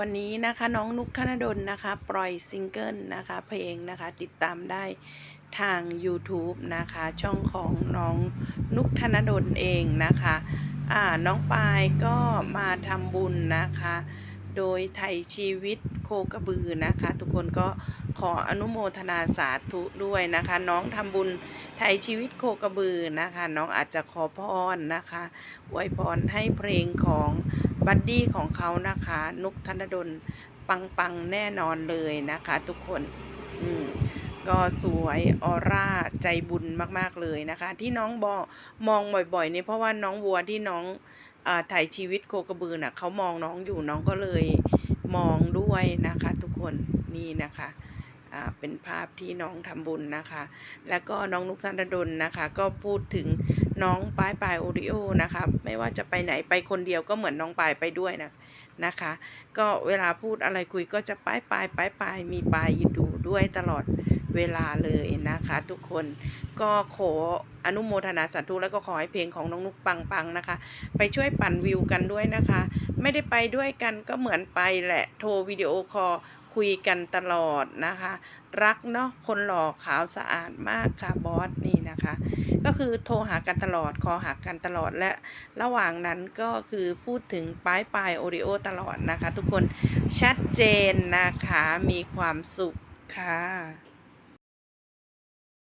วันนี้นะคะน้องนุกธนดลนะคะ ปล่อยซิงเกิลนะคะ เพลงนะคะติดตามได้ทาง YouTube นะคะ ช่องของน้องนุกธนดลเองนะคะ อ่าน้องปายก็มาทำบุญนะคะ โดยไทยชีวิตโคกระบือนะคะ ทุกคนก็ขออนุโมทนาสาธุด้วยนะคะ น้องทำบุญไทยชีวิตโคกระบือนะคะ น้องอาจจะขอพรนะคะอวยพรให้เพลงของบัดดี้ของเขานะคะ นุกธนดลปังปังๆแน่นอนเลยนะคะ ทุกคน อืม ก็สวยออร่าใจบุญมากๆเลยนะคะ ที่น้องบอมองบ่อยๆเนี่ยเพราะว่าน้องวัวที่น้องอถ่ายชีวิตโคกระบือน่ะเขามองน้องอยู่น้องก็เลยมองด้วยนะคะ ทุกคนนี่นะคะ เป็นภาพที่น้องทำบุญนะคะ แล้วก็น้องนุกธนดลนะคะ ก็พูดถึงน้องปายปายโอริโอนะคะ ไม่ว่าจะไปไหนไปคนเดียวก็เหมือนน้องปายไปด้วยนะนะคะ ก็เวลาพูดอะไรคุยก็จะปายปายปายปายมีปายอยู่ดูด้วยตลอดเวลาเลยนะคะ ทุกคนก็ขออนุโมทนาสาธุแล้วก็ขอให้เพลงของน้องนุกปังๆนะคะ ไปช่วยปั่นวิวกันด้วยนะคะ ไม่ได้ไปด้วยกันก็เหมือนไปแหละโทรวิดีโอคอล คุยกันตลอดนะคะ รักเนาะคนหล่อขาวสะอาดมากค่ะบอสนี่นะคะ ก็คือโทรหากันตลอดคอหากันตลอดและระหว่างนั้นก็คือพูดถึงป้ายปลายโอริโอตลอดนะคะ ทุกคนชัดเจนนะคะมีความสุขค่ะ